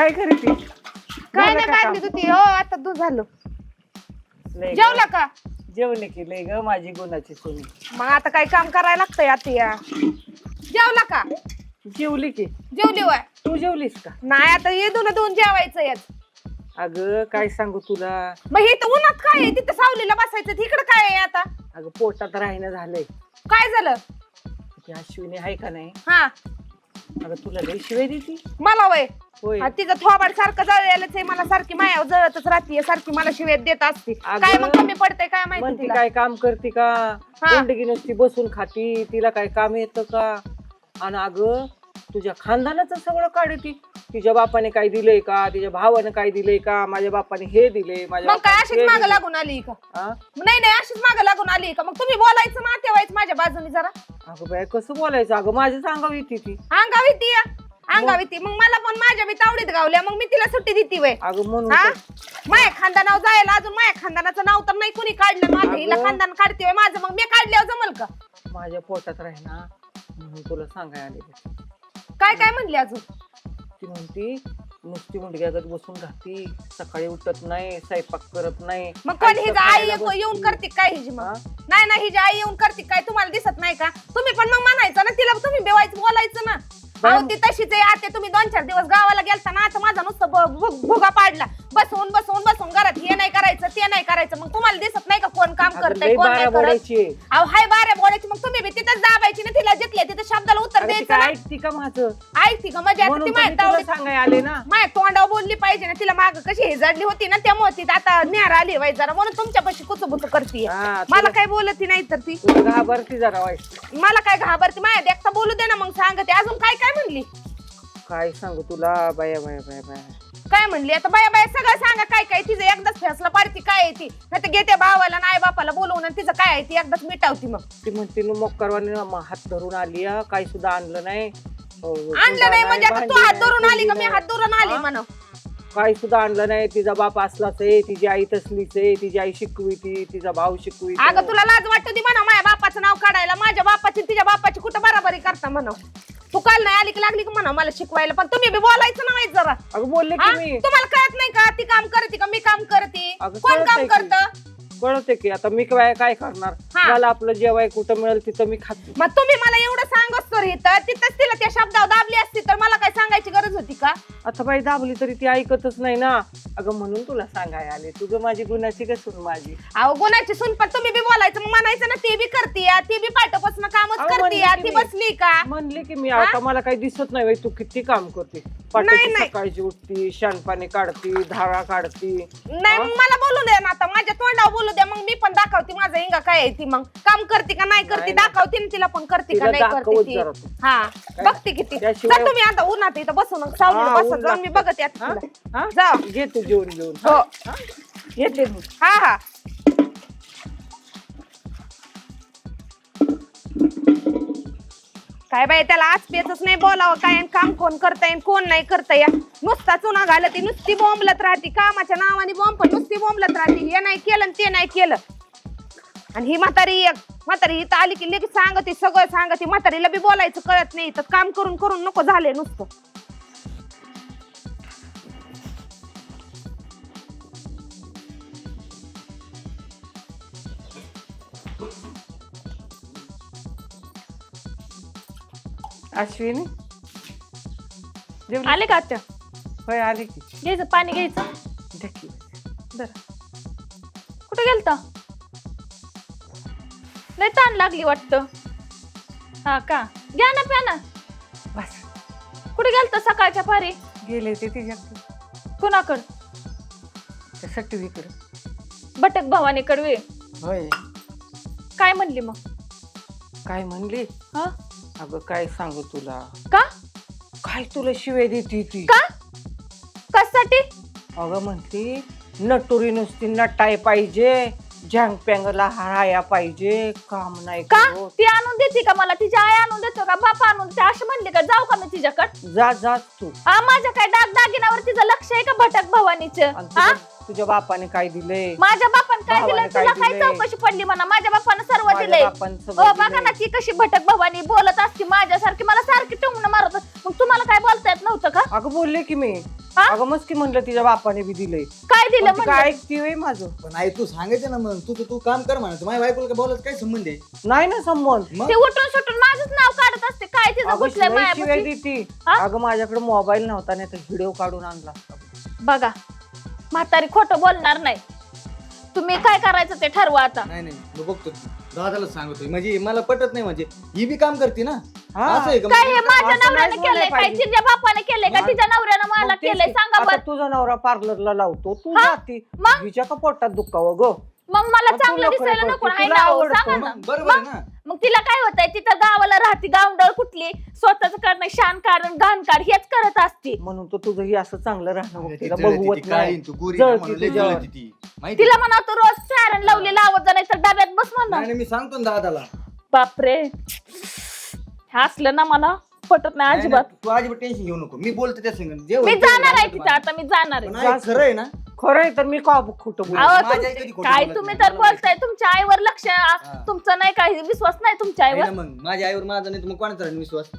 काय करते काय नाही बादली होती. हो आता दूध झालं. जेवला का? जेवणे केलंय ग माझी गुणाची सोनी. मग आता काय काम करायला लागतंय आता या? जेवला का? जेवली की. जेवली वय? तू जेवलीस का? नाही आता ये दोन दोन जेवायचं यात. अगं काय सांगू तुला? मग हे तर उन्हात काय आहे? तिथं सावलीला बसायचं तिकडं काय आहे आता? अगं पोटात राहणं झालंय. काय झालं? ती अश्विनी आहे का नाही? हा. अगं तुला लई शिवाय देती. मला वय. होय. हा, तिचं थोबाड सारखं जळलेलंच आहे मला सारखी मायावर जळतच राहते सारखी मला शिवेत देत असते. अगं, काय मग कमी पडतंय काय माहिती म्हणती तिला? काय काम करते का? हा. नुसती बसून खाती तिला काय काम येतं का? आणि अगं तुझ्या खानदानाचं सगळं काढती तिच्या बापाने काय दिलंय का? तिच्या भावाने काय दिलंय का? माझ्या बापाने हे दिले माझ्या मग काय बापाने अशीच माग दिलंय. लागून आली का? हा? नाही नाही अशीच माग लागून आली का? मग तुम्ही बोलायचं ना तेव्हाच माझ्या बाजूनी जरा. अगं बाय कसं बोलायचं? अगं माझ्या सांगावी येते ती. अंगावी ती या. अंगावी ती. मग मला पण माझ्या बी तावडीत गावल्या. मग मी तिला सुट्टी देते वय. अगं म्हणून हा? तर- माया खानदानावर जायला अजून माया खानदानाचं नाव तर नाही कुणी काढलं. माझं हिला अगं. खानदान काढते होय माझं. मग मी काढल्यावर जमल का? माझ्या पोटात राही ना. म्हणून तुला सांगाय आले काय काय म्हणली अजून? ती म्हणती नुसती मुंडग्यागत बसून राहती सकाळी उठत नाही स्वयंपाक करत नाही मग कोण हिची आई. येऊन करते काय हिची मग? नाही नाही हिची आई येऊन करते काय तुम्हाला दिसत नाही का तुम्ही पण मग म्हणायचं ना तिला तुम्ही बेवायचं बोलायचं ना. अहो ती तशीच आहे आते तुम्ही दोन चार दिवस गावाला गेलता ना आता माझा नुसतं ब- भु- भुगा पाडला बसून बसून बसून घरात हे नाही करायचं ते नाही करायचं. मग तुम्हाला दिसत नाही का कोण काम अगं करतंय कोण नाही बारा करत? बोलायची. आहे. अहो हाय बाऱ्या बोलायची. मग तुम्ही बी तिथंच दाबायची ना तिला जिथल्या तिथं शब्दाला उत्तर ती द्यायचं काय ना. ऐकती का माझं? ऐकती का? म्हणजे आता म्हणून ती तर मी माझ्या तुला तावडीत सांगाय आले ना. माझ्या तोंडावर बोलली पाहिजे ना तिला माग कशी हे जडली होती ना त्यामुळे ती आता न्यार आली वाईट जरा. म्हणून तुमच्यापाशी कुचबुच करते हा, मला काय बोलत नाही तर ती. घाबरती जरा वाईट मला काय घाबरते? माझ्या देखता बोलू दे ना मग सांगते. अजून काय काय म्हणली? काय सांगू तुला? बाया बाया बाया बाया. काय म्हणली? आता बाया बाया सगळं सांगा काय काय तिचं एकदाच फैसला पाडती काय आहे ती? नाही तर घेते भावाला नाही बापाला बोलवून आणि तिचं काय आहे? ती एकदाच मिटावती मग. ती म्हणते ना मोक्करवाने हात धरून आली हा, काही सुद्धा आणलं नाही. आणलं नाही म्हणजे आता तू हात धरून आली का? मी हात धरून आली? म्हण. काही सुद्धा आणलं नाही. तिचा बाप असलाच आहे तिची आई तसलीच आहे तिची आई शिकवी ती तिचा भाऊ शिकवी अगं तुला लाज वाटत ती म्हणा माझ्या बापाचं नाव काढायला. माझ्या बापाची तिच्या बापाची कुठं बराबरी करता म्हणा. तू काल नाही आली की लागली की म्हणा मला शिकवायला? पण तुम्ही बी बोलायचं ना माहीत जरा. अगं बोलले हा? की मी. तुम्हाला कळत नाही का? ती काम करते का? मी काम करते. अगं कोण कळतंय काम की. करत? कळते की आता मी काय काय करणार? हा. मला आपलं जेवाय कुठं मिळेल तिथं मी खाते. मग तुम्ही मला एवढं सांगत तर तर तिथंच तिला त्या शब्दावर दाबली असती तर मला काय सांगायची गरज होती का? आता बाई दाबली तरी ती ऐकतच नाही ना. अगं म्हणून तुला सांगाय आले. तुझं माझी गुणाची का सून माझी? अहो गुणाची सुन पण तुम्ही बी बोलायचं मग म्हणायचं ना ती बी करते ती बी पाठपासून कामच अहो, करते म्हणली की ती मी. बसली का? म्हणले की मी? आता मला काही दिसत नाही बाई तू किती काम करते? नाही, पाठी नाही. सकाळची उठती शानपाणी काढती धारा काढती. नाही मग मला बोलू दे ना आता माझ्या तोंडावर बोलू दे मग मी पण दाखवते माझं हिंगा काय आहे ती मग काम करते का नाही करते. दाखवते ना तिला पण करते का तिला नाही करते दाखवत ती जरा तू. हा? बघते किती त्याशिवाय- तुम्ही आता उन्हात इथं बसून सावलीला हा, बसत ऊन जाऊन मी लागतं. बघत यात हा? हा? जा घे तू जेवण जेवण हो मी हा हा काय बाई त्याला आज पेचच नाही बोलावं काय आणि काम कोण करताय आणि कोण नाही करताय नुसता चुना घालत ती नुसती बोंबलत राहते कामाच्या नावाने बोंब पण नुसती बोंबलत राहते. हे नाही केलं आणि ते नाही केलं. आणि ही म्हातारी एक म्हातारी इथं आली की लगेच सांगते सगळं सांगते. म्हातारीला बी बोलायचं कळत नाही तर काम करून करून नको झाले नुसतं. अश्विनी? जेवली आले का आत्या? होय आली की. घ्यायचं पाणी घ्यायचं? बरं. कुठे गेलता? लय ताण लागली वाटतं. हा का? घ्या ना प्या ना. बस. कुठे गेलता सकाळच्या पारी? गेले ते तिच्याकडे कुणाकड? त्या सटवीकडे. बटक भवानी कडवे होय. काय म्हणली मग? काय म्हणली? हा? अगं काय सांगू तुला? का? काय तुला शिवाय देते ती? का? अगं म्हणती नटुरी नुसती नटाय पाहिजे झँग पँगला हराया पाहिजे काम नाही का? करत. ती आणून देते का मला? तिची आई आणून देतो का? बापा आणून देते? अशी म्हणली का? जाऊ का मी तिच्याकड? जा जा तू. माझ्या काय दाग दागिन्यावर तिचं लक्ष आहे का भटक भवानीचं? आणि हा तुझ्या बापाने काय दिलंय माझ्या बापान काय भावाने दिलं? काय तुला काय दिलंय? चौकशी पडली म्हणा? माझ्या बापानं सर्व माझ्या दिलंय बापानं हो सगळं बघा दिलंय. ना ती कशी भटक भवानी बोलत असते माझ्यासारखी. मला सारखी टोमणं मारत मग तुम्हाला काय बोलता येत नव्हतं का? अगं बोलले की मी. हा? अगं मस्त की म्हणलं तिच्या बापाने बी दिलंय काय दिलं म्हणजे काय ऐकते होय माझं? पण आई तू सांगायचं ना मग. तू तू काम कर म्हणा. माझ्या बायकोला काय बोलायचं? काय संबंध आहे? नाही ना संबंध. मग? ते उठून सुटून माझंच नाव काढत असते. काय तिचं अगं घुसलंय शिवाय शिवाय मायापाशी? देती. हा? अगं माझ्याकडे मोबाईल नव्हता नाही तर व्हिडिओ काढून आणला असता. बघा. म्हातारी खोटं बोलणार नाही. तुम्ही काय करायचं ते ठरवा आता. नाही नाही मी बघतो. दादाला सांगतोय. म्हणजे मला पटत नाही म्हणजे. ही बी काम करते ना? हा. असं आहे का काय हे म्हणजे? माझ्या असं नवऱ्याने नाहीच बोलायला केलंय काय? पाहिजे. तिच्या बापाने केलंय का? तिच्या नवऱ्यानं मला मग तेच केलंय? की. सांगा आता बरं. तुझा नवरा पार्लरला लावतो. तू हा? जाती. मग? हिच्या का पोटात दुखावं ग? मग मला तू चांगलं दिसायला नको. आहे तुला ना हो, आवडतं. सांगा ना. मग बरोबर आहे ना. मग तिला काय होतंय? तिथं गावाला राहते गावंडळ कुठली? स्वतःच करणं शान कारण घाण काढ हेच करत असते. म्हणून तो तुझं ही असं चांगलं राहणं ती तिला जळती, बघवत काळी, नाही. तू गोरी जळती ना, मला लय तुझ्यावर. जळती ती. माहिती तिला म्हणा तू रोज फॅरन लावली लावत जा नाही तर डब्यात बस म्हणा. नाही नाही, मी सांगतो ना दादाला. बापरे. हे असलं ना मला पटत नाही नाही, अजिबात. नाही, तू अजिबात टेन्शन घेऊ नको. मी बोलतो त्या संग मी जाणार आहे. तिथं आता मी जाणार आहे. खरं आहे ना खरं आहे तर मी का खोटं बोल? अहो, माझ्या तुमचे- आई कधी खोटं काय बोलत तुम्ही नाही, तर मला बोलताय तुमच्या आईवर लक्ष हा. तुमचं नाही काही विश्वास नाही तुमच्या आहे आईवर? ना मग माझ्या आईवर माझा नाही तर मग कोणाचा राहील विश्वास?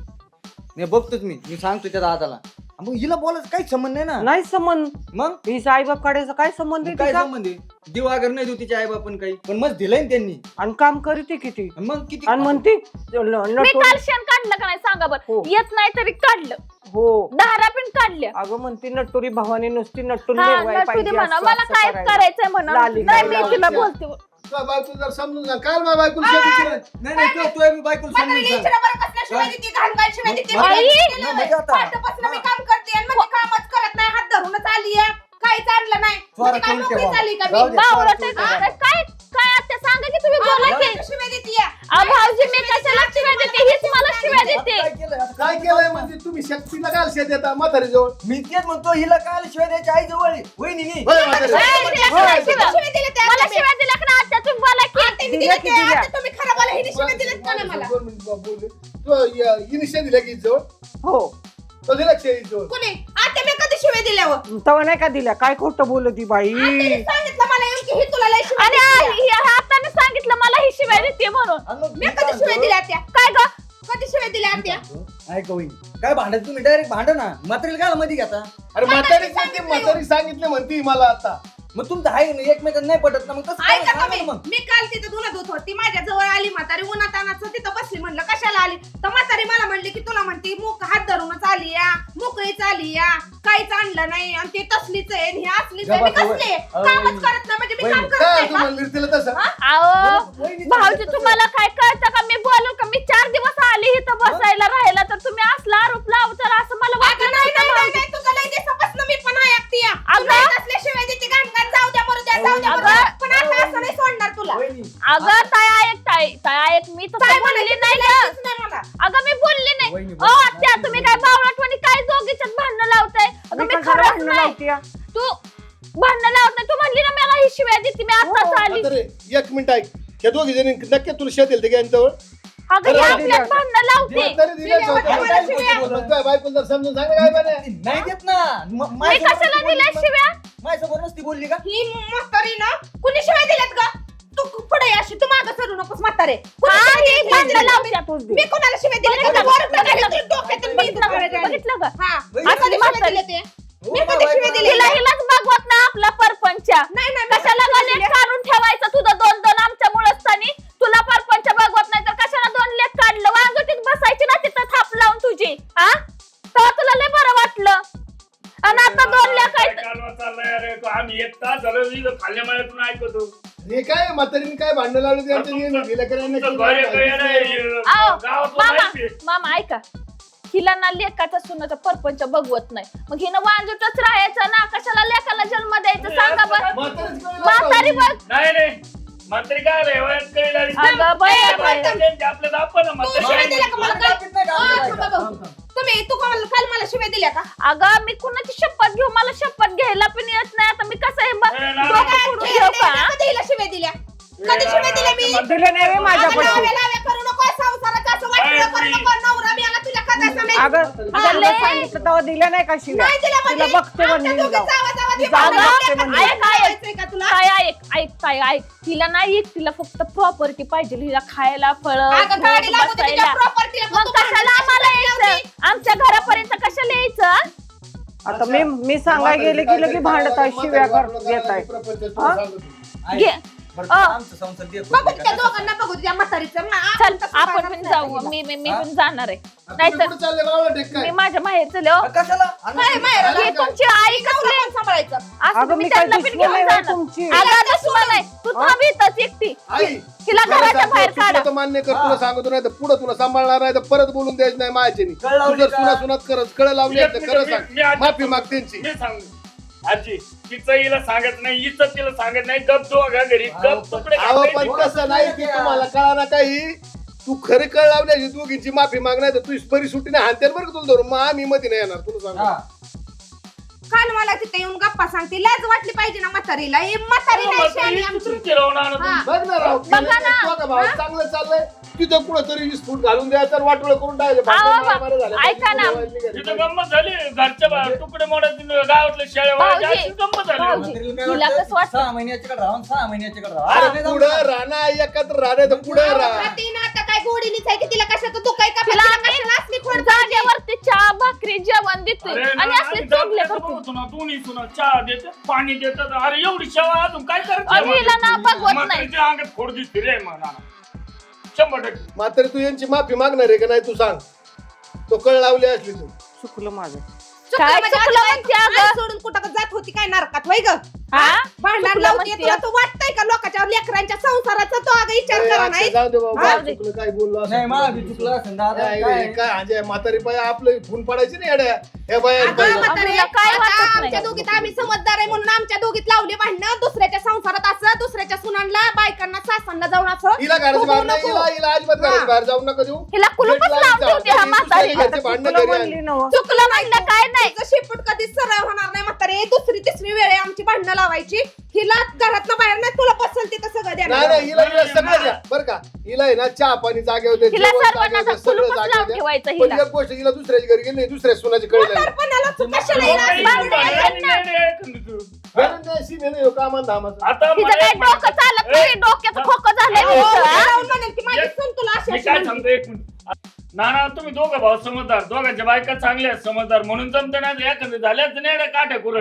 मी बघतोच मी मी सांगतो त्या दादाला मग हिला बोलायचं काही संबंध नाही ना? नाही संबंध. मग? ही साईबाब काढायचा काय संबंध आहे काय तिचा? संबंध आहे? देव आगर नाही देऊ तिच्या आई बापन काही पण मग दिलंय ना त्यांनी. आणि काम करते किती? आणि मग किती? आणि म्हणते ल- मी नटून- काल शेण काढलं का नाही सांगा हो. बरं येत नाही तरी काढलं. हो. पण काढल्या अगं म्हणते नटोरी भावानी नुसती नटून हा देवाय नटू दे पाहिजे म्हणा असं- मला असं काय. करायचंय म्हणा लाली नाही लाली मी तिला. बोलते तुझ्या बायको जर समजून जा काल माझ्या. नाही नाही मी बायकोला समजून सांग. आई! म्हणजे आता- म्हणजे नाही हात धरूनच आली आहे. काहीच आणलं नाही चोरा म्हणजे काय. झाली का जाऊ मी दे. बावळट चोरा आहे चोरी का? काय काय सांगा की तुम्ही बोला की शिवाय देते या. आ, भाऊजी मी कशाला शिव्या देते? हीच मला शिव्या देते. काय केलंय? आता? काय केलंय म्हणजे तुम्ही शक्तीला शेत देता? म्हातारी जवळ मी तेच म्हणतो हिला काल शिवाय द्यायची? आई जवळ. वहिनी मी होय म्हातारी. ए, दिल्या का नाही शिव्या? मला शिव्या दिल्या का नाही? आता तुम्ही बोला की बोला दोन मिनिट बा- बोलले. तो य- हिने शेत दिल्या की जवळ हो. कुणी? आता मी कधी शिवाय दिल्यावर. तेव्हा नाही का दिल्या? काय खोटं बोलती बाई? आत्याने सांगितलं मला येऊन की ही तुला लय शिवाय आणि देते. आई, ही हाताने सांगितलं मला ही शिव्या देते म्हणून. आणि मग मी मी कधी काय शिवाय? दिल्या त्या? काय ग? कधी शिवाय दिल्या ऐका वहिनी काय भांडत तुम्ही डायरेक्ट भांडा ना? मात्र काय मध्ये घेता अरे म्हातारी सांगते म्हातारी सांगितले म्हणते मला आता. मग तुमचं आहे ना एकमेकांना नाही पटत ना मग तसं काय ऐका सांगा तुम्ही. ना मग? मी काल तिथं धुणं धुत होती. माझ्या जवळ आली म्हातारी उन्हात अनाचं तिथं बसली म्हणलं कशाला आली? तर म्हातारी मला म्हणली की तुला म्हणती मुक हात धरूनच आली या मोकळीच आली या काहीच आणलं नाही आणि ते तसलीच आहे आणि हे असलीच आहे. मी गप्पा कसली? अहो, कामच. करत नाही म्हणजे मी काम करत काय नाही का? तसं? अहो वहिनी भाऊजी तुम्हाला काय कळतं का? मी बोलू का? मी चार दिवस आली इथं बसायला राहायला तर तुम्ही असला आरोप लावताल असं मला वाटलं नाही नाही नाही नाही नाही, तुझं लय दिवसापासून मी पण आहे. अगं. वहिनी, अगं ताय ऐक ताय ताय ऐक मी काय तसं बोलली नाही ग अगं मी बोलली नाही. वहिनी, ओ बोला. आत्या तुम्ही काय बावळटपणी काय दोघीच्यात भांडणं लावताय? अगं मी खरंच भांडणं नाही? तू भांडणं लावत नाही. तू म्हणली ना मला ही शिव्या देते मी आताच आली. म्हातारे एक मिनिट ऐक. हे दोघी जणी नक्की तुला शेत दिलं जवळ अगं ही बरं, आपल्यात दिल्या. भांडणं लावते. म्हातारी दिल्या दिल्या, जवळ. मला काय शिव्या. बोलतो? पण तुझ्या बायकोला जर समजून सांग ना काय बरं नाही देत ना. म- मी माझ्यासमोर कशाला नसती बोलली दिल्या का? शिव्या? माझ्यासमोर नसती बोलली का? ही म्हातारी ना कुणी म्हातारे हा, शिवाय दिल्यात? भांडणं लावते तूच दे. मी कोणाला शिवाय दिल्या बघितलं तुला का? वर टाकायला बघितलं तुला डोक्यातून मी बघितलं का? करायचं. बघितलं का बघितलं. मी कधी शिवाय दिल्या ते मी बाबा, कधी शिवाय बाबा. दिल्या तिला हिलाच बघवत ना आपला परपंच नाही नाही मी कशाला कधी लेख दिल्या? काढून ठेवायचं तुझं दोन दोन आमच्या मुळस्तानी तुला परपंच बघवत नाही तर कशाला दोन लेख काढलं वांगटीत बसायची ना तिथं थाप लावून तुझी हा तर तुला लय बरं वाटलं आणि आता दोन लेख काय आहेत कालवा चाललाय अरे तो आम्ही एक तास झालं इथं खाल्ल्या माळ्यातून ऐकतो हे काय म्हातारीने काय भांडण लावली विलेकरांना? आओ, गावात मामा ऐका. हिला ना लेखाचा सुनाचा परपंच बघवत नाही. मग हिनं वांजूटच राहायचं ना? कशाला लेखाला जन्म द्यायचं? सांगा बरं. म्हातारी बघ. नाही नाही. म्हातारी काय रे वयात काही लागली. अगं बाई, त्यांची दापा ना तू शिवाय दिल्या का मला? हा, थांबा. भाऊ. तुम्ही तू काल काल मला शिवाय दिल्या का? अगं मी कुणाची शपथ घेऊ? मला शपथ घ्यायला पण येत नाही. आता मी ना. फोडून घेऊ का कधी हिला शिवाय दिल्या? कधी शिवाय दिल्या मी? दिलं नाही रे अगं माझ्यापाशी लाव्या लाव्या करू नको संसाराचं असं वाटलं अरे, करू नको नवरा मी आला तुझ्या कदाचा नाही अगं अगं, तुला लय. सांगितलं तेव्हा दिल्या नाही का शिव्या? नाही दिल्या तुला म्हणजे? बघते आमच्या म्हणून दोघींचं जाऊ. आवाज आवाज हे जाऊ, भांडण जाऊ, लावल्या का? म्हणजे. ऐक, ऐक, ऐकायचंय का तुला? काय ऐक ऐक काय ऐक. तिला नाही एक तिला फक्त प्रॉपर्टी पाहिजे. हिला खायला फळ अगं गाडी लागू दे तिच्या प्रॉपर्टीला मग कशाला आम्हाला यायचं? आमच्या घरापर्यंत कशाला यायचं? आता मी मी सांगाय गेले की लगे भांडत आहे शिव्या कर येत आहे हा? घे. बरं, अ. आमचं संसार दे बघू करून त्या टाका. दोघांना बघू त्या म्हातारीचं. मा- चल आपण तसं आपण पाहणार पण जाऊ तिला. मी मी मी हा? पण जाणार आहे. चालले? टेक मी काय माझ्या माहेर चले हो. अ, कशाला? आणि- काय माहेराला? ही तुमची आई कसली? नवरा पण सांभाळायचं? असं अगं तुम्ही मी काय त्यांना पण दुश्मन घेऊन आहे जाणार. तुमची. अगं दुश्मन आहे तू? थांब इथंच एकटी. आई. तिला मला घराच्या सांगतो, बाहेर चुकलं काढा. तर मान्य कर हा. तुला सांगतो नाही तर पुढे तुला सांभाळणार नाही तर परत बोलून द्यायचं नाही माझ्यानी. कळ लावली तू जर का? सुना सुनात करत कळ लावली मी- असतं, खरं मी- मी सांग आजी- माफी माग त्यांची मी सांगू. आजी. तिचं हिला सांगत नाही हिचं तिला सांगत नाही गप दोघा घरी अहो, गप तुकडे अहो. पण तसं नाही की तुम्हाला कळा ना काही तू खरी कळ लावल्याची दोघींची माफी माग नाही तर तू बरी सुट्टी नाही हानते बरं का तुला धरून मग आम्ही मध्ये नाही येणार तुला सांगतो हा. काल मला तिथे येऊन गप्पा सांगते लाज वाटली पाहिजे ना म्हातारीला ही म्हातारी नाही ही आमची दुसरी फिरवून आणा तुम्ही. हा. बघ ना राव बघा ना. तो का भाऊ चांगलं चाललंय तिथं कुठं तरी वीस फूट घालून द्यायचं आणि वाटोळं करून भांडण झाल्या. ऐका ना. तिथं गंमत झाली घरच्या बाहेर तुकडे मोडायचे गावातले शेळ्या भाऊजी. वाळायचे, अशी गंमत झाली भाऊजी. म्हातारीला काय तिला वाटतं? कसं वाटतं? सहा राहून सहा राहा अरे पुढं एकत्र तर पुढे राहा खाती ना आता काय गोडीनीच आहे की तिला कशाचं तू काय का तिला तिला आम्ही कशाला असली खोड जागेवरती चहा भाकरी जेवण देतोय अरे आणि ना, असले आम्ही चोगले करतो देतो ना, दोन्ही सुना चहा देतात पाणी देतात अरे एवढी शेवा अजून काय आणि हिला ना बघवत नाही. करायचं अंगात खोड दिसते रे म्हणा शंभर टक्के. मात्र तू यांची माफी मागणार आहे का नाही तू सांग? तो कळ लावली असली तू. चुकलं माझं. काय म्हणजे चुकलं म्हणते अगं? सोडून कुठं जात होती काय नरकात? होय ग? हा? भांडण चुकलं लावते म्हणते. तुला तू वाटतंय का लोकांच्या लेकरांच्या संसाराचा तो अगं विचार करा नाही? जाऊ दे बाबा. काय चुकलं काय बोललो नाही मला तुला. बी चुकलं असेल दादा नाही, काय? काय म्हणजे म्हातारी पाय आपलं फून पडायची नाही येड्या. हे बाय काय आता वाटत नाही. आमच्या दोघीत आम्ही समजदार आहे म्हणून आमच्या दोघीत लावली भांडणं. दुसऱ्याच्या संसारात असं दुसऱ्याच्या सुनांना बायकांना सासांना जाऊन असं हिला घराच्या तू बाहेर बोलू नाही नको. हिला हिला अजिबात घराच्या बाहेर जाऊ नका देऊ. हिला कुलूपच लावून. ठेवते हा म्हातारी. घरचे भांडणं चुकलं घरी म्हणली चुकलं काय नाही? तिचं शेपूट कधी सरळ होणार नाही म्हातारे. दुसरी तिसरी वेळ आहे आमची भांडणं लावायची. हिला घरातनं बाहेर नाही तुला पसंत तिथं सगळं नाही देणार नाही हिला हिला सगळं द्या. बरं का? हिला आहे ना चहा पाणी जागेवर द्या हिला जेवण सर्वांना जागेवर द्या, असं सगळं कुलूपच जागेवर लावून द्या. ठेवायचं पण हिला. एक गोष्ट हिला दुसऱ्याच्या घरी गेली नाही दुसऱ्या सुनाची कळी लागली. म्हातारपणाला तू कशाला नाही, हिला बांधून कामान धामाचं. तिचं काय एक डोकं म्हणायचं. चालत नाही डोक्याचं खोकं झालंय हो, तिचं, उद्या हा? जाऊन म्हणेल की माझी एक- सून तुला अशी मी अशी काय म्हणते. सांगतो एक मिनिट. नाना तुम्ही दोघं भाऊ समजदार. दोघांच्या बायका चांगल्या आहेत, समजदार. म्हणून जमते ना एखादं झाल्याच नाही काट्या कुरड